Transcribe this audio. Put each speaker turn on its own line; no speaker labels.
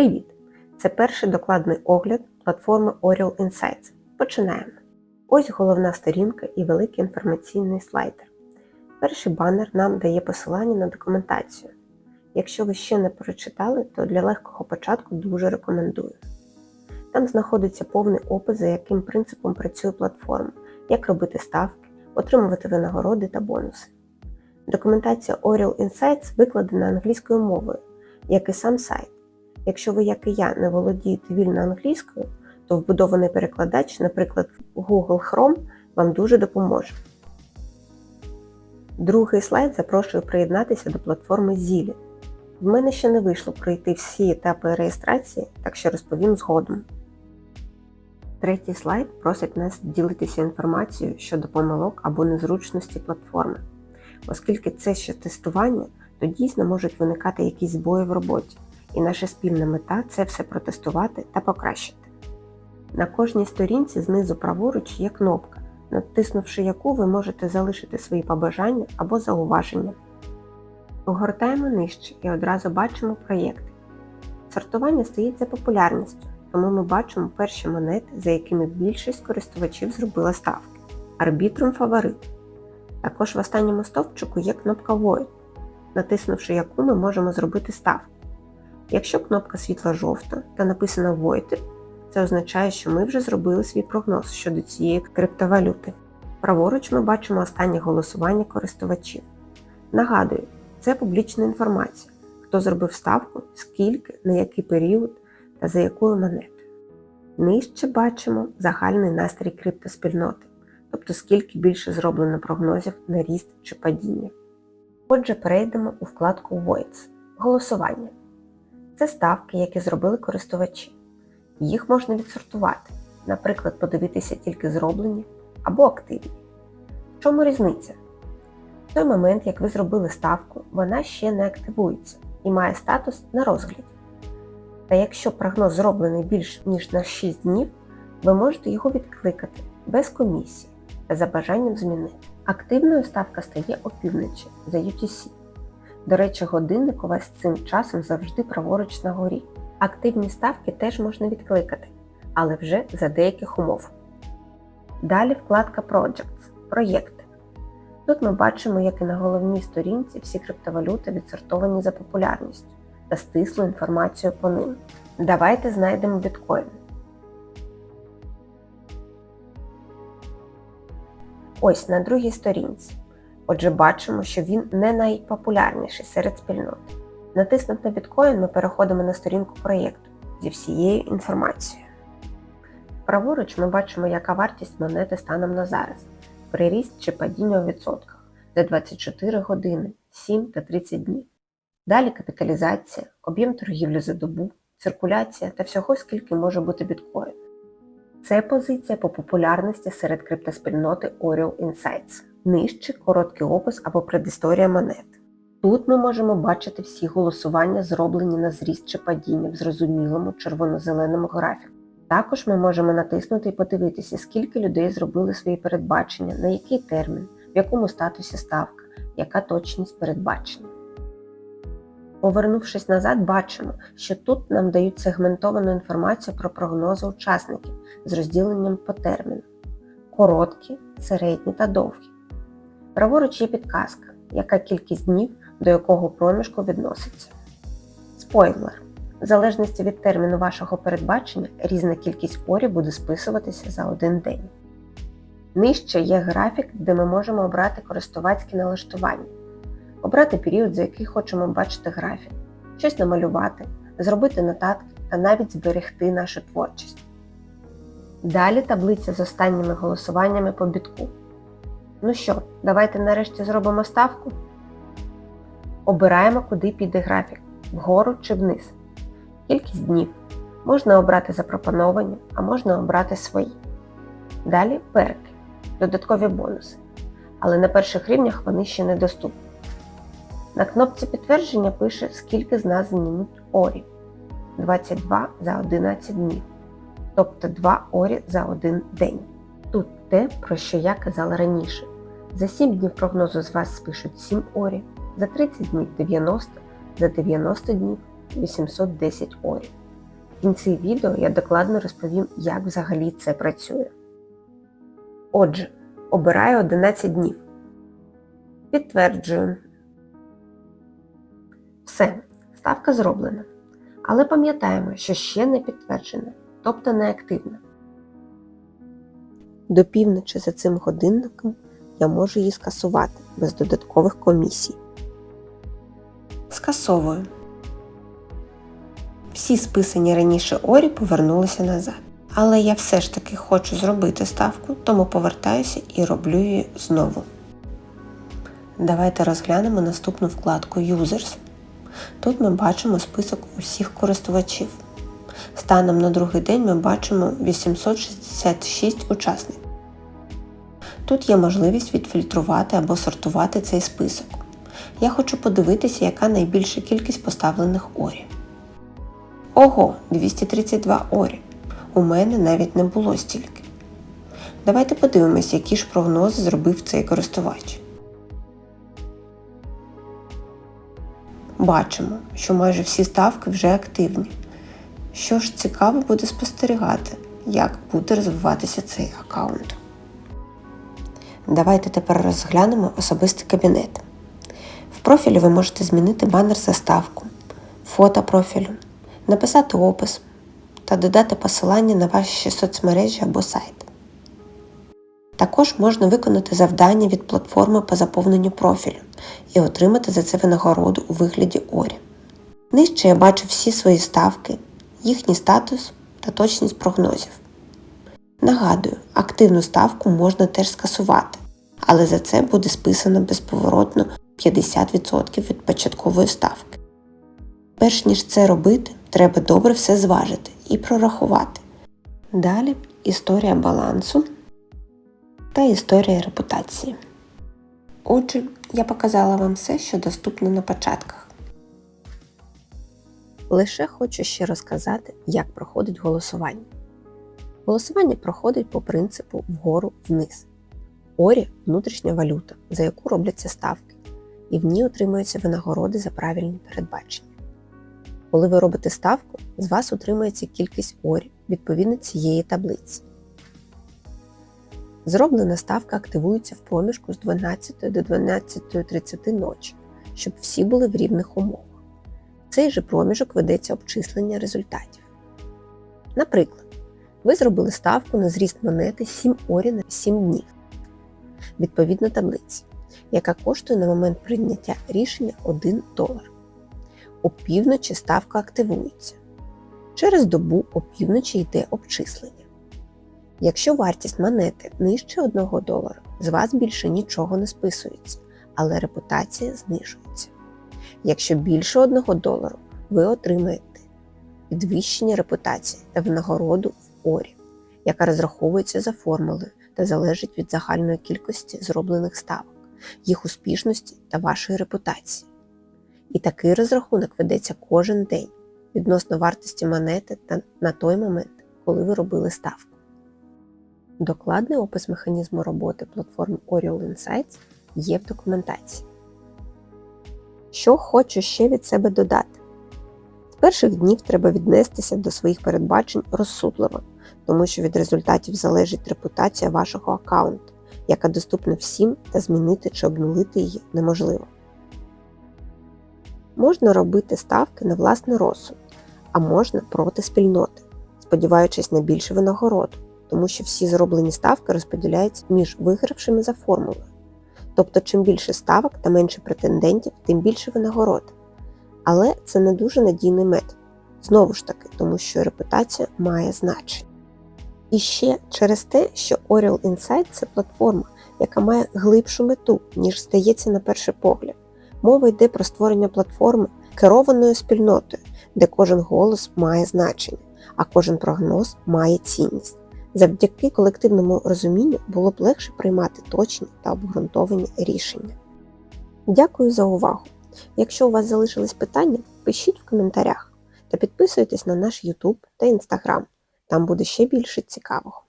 Привіт! Це перший докладний огляд платформи Oriel Insights. Починаємо. Ось головна сторінка і великий інформаційний слайдер. Перший банер нам дає посилання на документацію. Якщо ви ще не прочитали, то для легкого початку дуже рекомендую. Там знаходиться повний опис, за яким принципом працює платформа, як робити ставки, отримувати винагороди та бонуси. Документація Oriel Insights викладена англійською мовою, як і сам сайт. Якщо ви, як і я, не володієте вільно англійською, то вбудований перекладач, наприклад, Google Chrome, вам дуже допоможе. Другий слайд запрошую приєднатися до платформи Zilli. В мене ще не вийшло пройти всі етапи реєстрації, так що розповім згодом. Третій слайд просить нас ділитися інформацією щодо помилок або незручності платформи. Оскільки це ще тестування, то дійсно можуть виникати якісь збої в роботі, і наша спільна мета це все протестувати та покращити. На кожній сторінці знизу праворуч є кнопка, натиснувши яку ви можете залишити свої побажання або зауваження. Огортаємо нижче і одразу бачимо проєкти. Сортування стоїть за популярністю, тому ми бачимо перші монети, за якими більшість користувачів зробила ставки. Арбітрум фаворит. Також в останньому стовпчику є кнопка Void, натиснувши яку ми можемо зробити ставку. Якщо кнопка світла-жовта та написано Voided, це означає, що ми вже зробили свій прогноз щодо цієї криптовалюти. Праворуч ми бачимо останнє голосування користувачів. Нагадую, це публічна інформація, хто зробив ставку, скільки, на який період та за якою монетою. Нижче бачимо загальний настрій криптоспільноти, тобто скільки більше зроблено прогнозів на ріст чи падіння. Отже, перейдемо у вкладку Voids голосування. Це ставки, які зробили користувачі. Їх можна відсортувати, наприклад, подивитися тільки зроблені або активні. В чому різниця? В той момент, як ви зробили ставку, вона ще не активується і має статус на розгляді. Та якщо прогноз зроблений більш ніж на 6 днів, ви можете його відкликати без комісії та за бажанням змінити. Активною ставка стає опівночі за UTC. До речі, годинник у вас цим часом завжди праворуч на горі. Активні ставки теж можна відкликати, але вже за деяких умов. Далі вкладка Projects проєкти. Тут ми бачимо, як і на головній сторінці всі криптовалюти відсортовані за популярністю та стислу інформацію по ним. Давайте знайдемо біткоін. Ось на другій сторінці. Отже, бачимо, що він не найпопулярніший серед спільнот. Натиснув на біткоін, ми переходимо на сторінку проєкту зі всією інформацією. Праворуч ми бачимо, яка вартість монети станом на зараз, приріст чи падіння у відсотках за 24 години, 7 та 30 днів. Далі капіталізація, об'єм торгівлі за добу, циркуляція та всього скільки може бути біткоін. Це позиція по популярності серед криптоспільноти Oriel Insights. Нижче короткий опис або предісторія монет. Тут ми можемо бачити всі голосування, зроблені на зріст чи падіння в зрозумілому червоно-зеленому графіку. Також ми можемо натиснути і подивитися, скільки людей зробили свої передбачення, на який термін, в якому статусі ставка, яка точність передбачення. Повернувшись назад, бачимо, що тут нам дають сегментовану інформацію про прогнози учасників з розділенням по терміну короткі, середні та довгі. Праворуч є підказка, яка кількість днів до якого проміжку відноситься. Спойлер. В залежності від терміну вашого передбачення, різна кількість орів буде списуватися за один день. Нижче є графік, де ми можемо обрати користувацькі налаштування, обрати період, за який хочемо бачити графік, щось намалювати, зробити нотатки та навіть зберегти нашу творчість. Далі таблиця з останніми голосуваннями по бітку. Ну що, давайте нарешті зробимо ставку. Обираємо, куди піде графік вгору чи вниз. Кількість днів. Можна обрати запропоновані, а можна обрати свої. Далі перки, додаткові бонуси. Але на перших рівнях вони ще недоступні. На кнопці підтвердження пише, скільки з нас знімуть орі. 22 за 11 днів. Тобто 2 орі за один день. Тут те, про що я казала раніше. За 7 днів прогнозу з вас спишуть 7 орі, за 30 днів 90, за 90 днів 810 орів. В кінці відео я докладно розповім, як взагалі це працює. Отже, обираю 11 днів. Підтверджую. Все, ставка зроблена. Але пам'ятаємо, що ще не підтверджена, тобто не активна. До півночі за цим годинником я можу її скасувати без додаткових комісій. Скасовую. Всі списані раніше орі повернулися назад. Але я все ж таки хочу зробити ставку, тому повертаюся і роблю її знову. Давайте розглянемо наступну вкладку Users. Тут ми бачимо список усіх користувачів. Станом на другий день ми бачимо 866 учасників. Тут є можливість відфільтрувати або сортувати цей список. Я хочу подивитися, яка найбільша кількість поставлених орі. Ого, 232 орі. У мене навіть не було стільки. Давайте подивимось, які ж прогнози зробив цей користувач. Бачимо, що майже всі ставки вже активні. Що ж цікаво буде спостерігати, як буде розвиватися цей аккаунт. Давайте тепер розглянемо особистий кабінет. В профілі ви можете змінити банер заставку, фото профілю, написати опис та додати посилання на ваші соцмережі або сайт. Також можна виконати завдання від платформи по заповненню профілю і отримати за це винагороду у вигляді орі. Нижче я бачу всі свої ставки, їхній статус та точність прогнозів. Нагадую, активну ставку можна теж скасувати, але за це буде списано безповоротно 50% від початкової ставки. Перш ніж це робити, треба добре все зважити і прорахувати. Далі історія балансу та історія репутації. Отже, я показала вам все, що доступно на початках. Лише хочу ще розказати, як проходить голосування. Голосування проходить по принципу вгору вниз. Орі внутрішня валюта, за яку робляться ставки, і в ній отримуються винагороди за правильні передбачення. Коли ви робите ставку, з вас отримується кількість орі відповідно цієї таблиці. Зроблена ставка активується в проміжку з 12 до 12.30 ночі, щоб всі були в рівних умовах. Цей же проміжок ведеться обчислення результатів. Наприклад, ви зробили ставку на зріст монети 7 орі на 7 днів, відповідно таблиці, яка коштує на момент прийняття рішення 1 долар. Опівночі ставка активується. Через добу опівночі йде обчислення. Якщо вартість монети нижче 1 долара, з вас більше нічого не списується, але репутація знижується. Якщо більше 1 долару, ви отримаєте підвищення репутації та винагороду в орі, яка розраховується за формулою залежить від загальної кількості зроблених ставок, їх успішності та вашої репутації. І такий розрахунок ведеться кожен день відносно вартості монети та на той момент, коли ви робили ставку. Докладний опис механізму роботи платформи Oriol Insights є в документації. Що хочу ще від себе додати? З перших днів треба віднестися до своїх передбачень розсудливо, тому що від результатів залежить репутація вашого аккаунту, яка доступна всім та змінити чи обнулити її неможливо. Можна робити ставки на власний розсуд, а можна проти спільноти, сподіваючись на більшу винагороду тому що всі зроблені ставки розподіляються між вигравшими за формулою. Тобто, чим більше ставок та менше претендентів, тим більше винагород. Але це не дуже надійний метод. Знову ж таки, тому що репутація має значення. І ще через те, що Oriel Insight це платформа, яка має глибшу мету, ніж здається на перший погляд. Мова йде про створення платформи керованою спільнотою, де кожен голос має значення, а кожен прогноз має цінність. Завдяки колективному розумінню було б легше приймати точні та обґрунтовані рішення. Дякую за увагу! Якщо у вас залишились питання, пишіть в коментарях та підписуйтесь на наш YouTube та Instagram. Там буде ще більше цікавого.